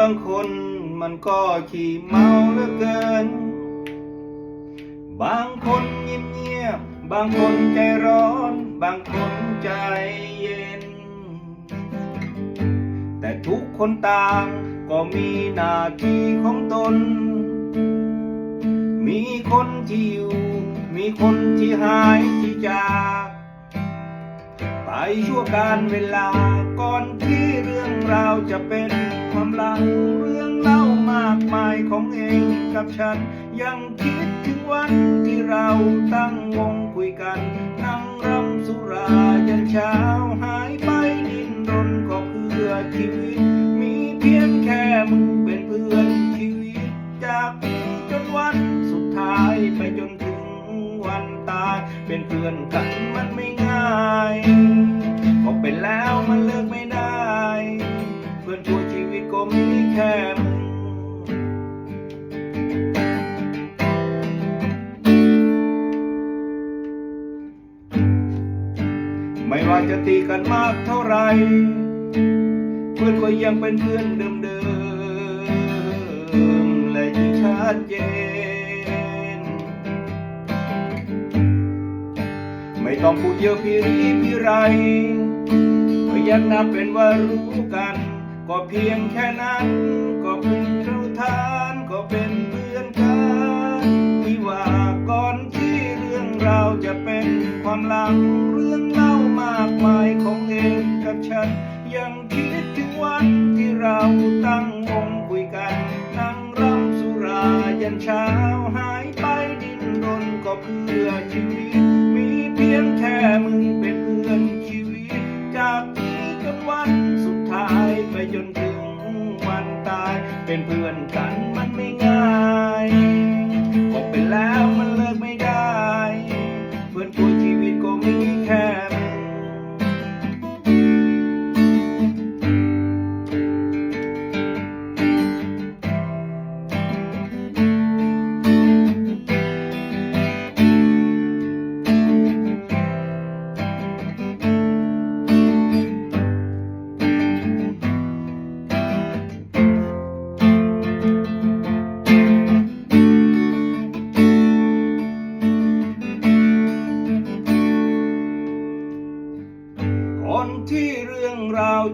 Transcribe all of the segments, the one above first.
บางคนมันก็ขี้เมาเหลือเกิน บางคนเงียบเงียบบางคนใจร้อน บางคนใจเย็น แต่ทุกคนต่างก็มีหน้าที่ของตน มีคนที่อยู่ มีคนที่หายที่จากไปชั่วการเวลาก่อนที่เรื่องราวจะเป็นังเรื่องเล่ามากมายของเองกับฉัน ยังคิดถึงวันที่เราตั้งวงคุยกัน นั่งรำสุรายันเช้าหายไปดิ้นรนก็เพื่อชีวิต มีเพียงแค่มึงเป็นเพื่อนชีวิต จากนี้จนวันสุดท้ายไปจนถึงวันตาย เป็นเพื่อนกันมันไม่ง่าย ก็เป็นแล้วมันเลิก มีแค่มึงไม่ว่าจะตีกันมากเท่าไร เพื่อนก็ยังเป็นเพื่อนเดิมๆและยิ่งชัดเจน ไม่ต้องพูดเยอะพี่รีพี่ไรก็ยังนับเป็นว่ารู้กัน ก็เพียงแค่นั้นก็เป็นรู้ทานก็เป็นเพื่อนกันที่ว่าก่อนที่เรื่องราวจะเป็นความลัง พื่อนกันมันไม่ง่ายบอกไปแล้ว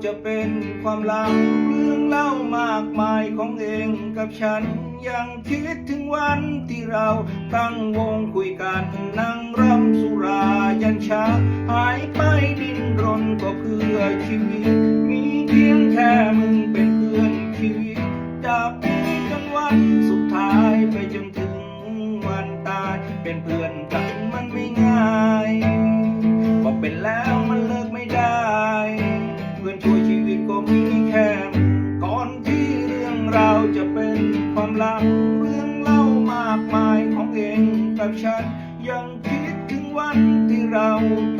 จะเป็นความลังเรื่องเล่ามากมายของเองกับฉัน ยังคิดถึงวันที่เราตั้งวงคุยกันนั่งรำสุรายันเช้าหายไปดิ้นรนก็เพื่อชีวิต มีเพียงแค่มึงเป็นเพื่อนชีวิตจากนี้จนวันสุดท้ายไปจนถึงวันตายเป็นเพื่อน กับฉัน ยังคิดถึงวันที่เรา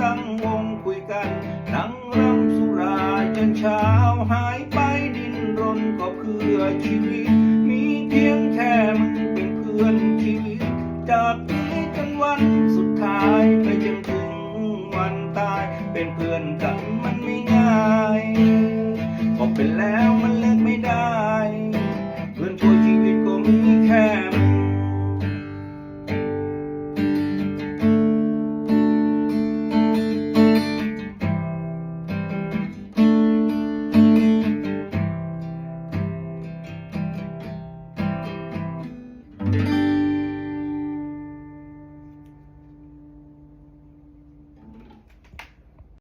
ตั้งวงคุยกัน นั่งรำสุราจนเช้าหายไปดินรนก็เพื่อชีวิต มีเพียงแค่มึงเป็นเพื่อนชีวิต จากนี้จนวันสุดท้าย